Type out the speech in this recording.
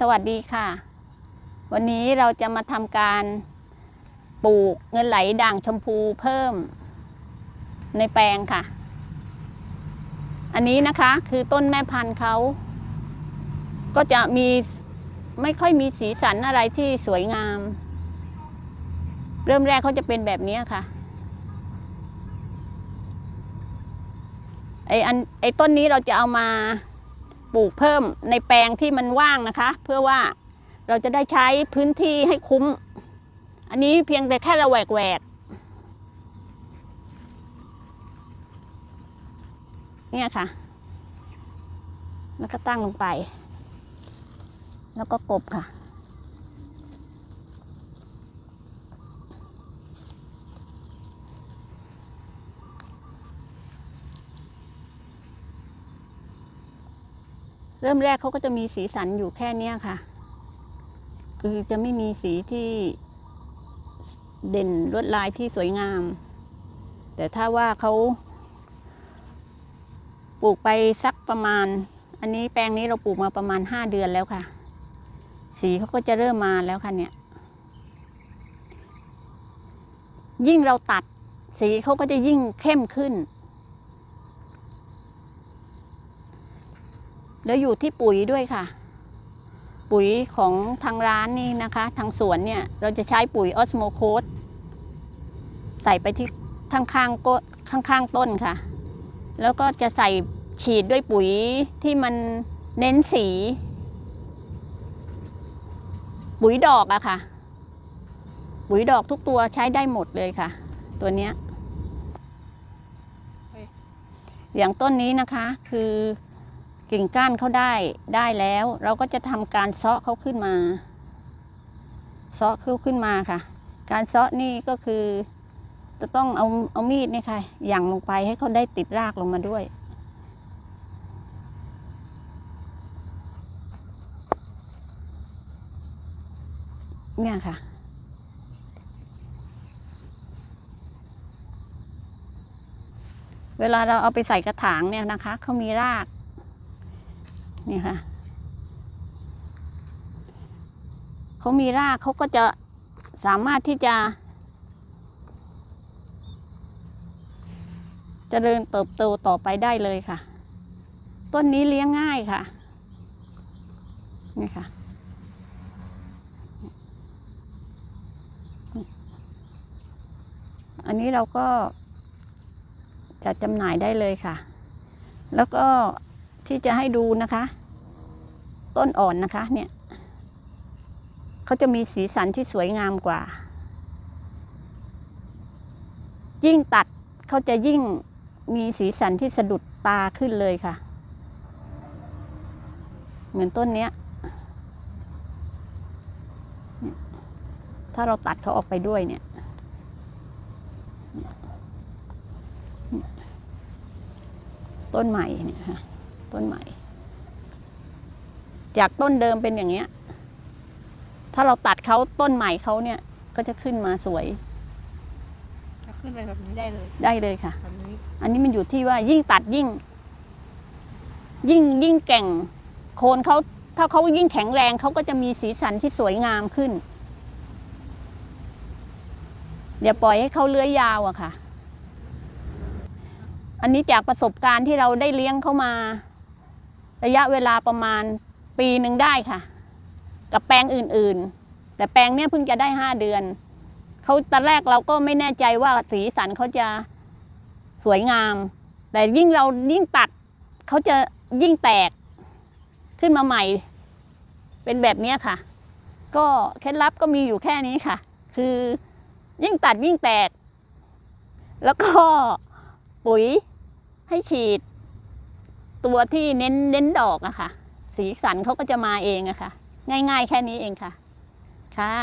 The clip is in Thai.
สวัสดีค่ะ วันนี้เราจะมาทำการปลูกเงินไหลด่างชมพูเพิ่มในแปลงค่ะ อันนี้นะคะคือต้นแม่พันธุ์เขา ก็จะมีไม่ค่อยมีสีสันอะไรที่สวยงาม เริ่มแรกเขาจะเป็นแบบนี้ค่ะไออันไอต้นนี้เราจะเอามา ปลูกเพิ่มในแปลงที่มันว่างนะคะ เพื่อว่าเราจะได้ใช้พื้นที่ให้คุ้ม อันนี้เพียงแต่แค่เราแหวกแหวกเนี่ยค่ะ แล้วก็ตั้งลงไป แล้วก็กบค่ะ เริ่มแรกเขาก็จะมีสีสันอยู่แค่เนี้ยค่ะ คือจะไม่มีสีที่เด่นลวดลายที่สวยงาม แต่ถ้าว่าเขาปลูกไปสักประมาณ อันนี้แปลงนี้เราปลูกมาประมาณห้าเดือนแล้วค่ะ สีเขาก็จะเริ่มมาแล้วค่ะเนี่ย ยิ่งเราตัดสีเขาก็จะยิ่งเข้มขึ้น แล้วอยู่ที่ปุ๋ยด้วยค่ะ ปุ๋ยของทางร้านนี่นะคะ ทางสวนเนี่ยเราจะใช้ปุ๋ยออสโมโคสใส่ไปที่ข้างๆก็ข้างๆต้นค่ะ แล้วก็จะใส่ฉีดด้วยปุ๋ยที่มันเน้นสี ปุ๋ยดอกอะค่ะ ปุ๋ยดอกทุกตัวใช้ได้หมดเลยค่ะ ตัวเนี้ยอย่างต้นนี้นะคะคือ กิ่งก้านเขาได้ได้แล้ว เราก็จะทำการเซาะเขาขึ้นมาเซาะเขาขึ้นมาค่ะ การเซาะนี่ก็คือ จะต้องเอาเอามีดนี่ค่ะหยั่งลงไปให้เขาได้ติดรากลงมาด้วยเนี่ยค่ะ เวลาเราเอาไปใส่กระถางเนี่ยนะคะ เขามีราก นี่ค่ะเขามีรากเขาก็จะสามารถที่จะจะเจริญเติบโตต่อไปได้เลยค่ะ ต้นนี้เลี้ยงง่ายค่ะ นี่ค่ะ อันนี้เราก็จะจำหน่ายได้เลยค่ะ แล้วก็ ที่จะให้ดูนะคะ ต้นอ่อนนะคะ เนี่ยเขาจะมีสีสันที่สวยงามกว่า ยิ่งตัดเขาจะยิ่งมีสีสันที่สะดุดตาขึ้นเลยค่ะ เหมือนต้นเนี้ย ถ้าเราตัดเขาออกไปด้วยเนี่ยต้นใหม่เนี่ยค่ะ ต้นใหม่ จากต้นเดิมเป็นอย่างเงี้ย ถ้าเราตัดเขาต้นใหม่เขาเนี่ย ก็จะขึ้นมาสวย จะขึ้นไปแบบนี้ได้เลยได้เลยค่ะ แบบนี้อันนี้มันอยู่ที่ว่ายิ่งตัดยิ่ง ยิ่งยิ่งแก่ง โคนเขาถ้าเขายิ่งแข็งแรงเขาก็จะมีสีสันที่สวยงามขึ้นอย่าปล่อยให้เขาเลื้อยยาวอะค่ะ อันนี้จากประสบการณ์ที่เราได้เลี้ยงเขามา ระยะเวลาประมาณปีหนึ่งได้ค่ะ กับแปลงอื่นๆ แต่แปลงเนี้ยเพิ่งจะได้ห้าเดือนเขาตอนแรกเราก็ไม่แน่ใจว่าสีสันเขาจะสวยงาม แต่ยิ่งเรายิ่งตัดเขาจะยิ่งแตกขึ้นมาใหม่ เป็นแบบเนี้ยค่ะ ก็เคล็ดลับก็มีอยู่แค่นี้ค่ะ คือยิ่งตัดยิ่งแตก แล้วก็ปุ๋ยให้ฉีด ตัวที่เน้นเน้นดอกอะค่ะ สีสันเขาก็จะมาเองอะค่ะ ง่าย ๆ แค่นี้เองค่ะ ค่ะ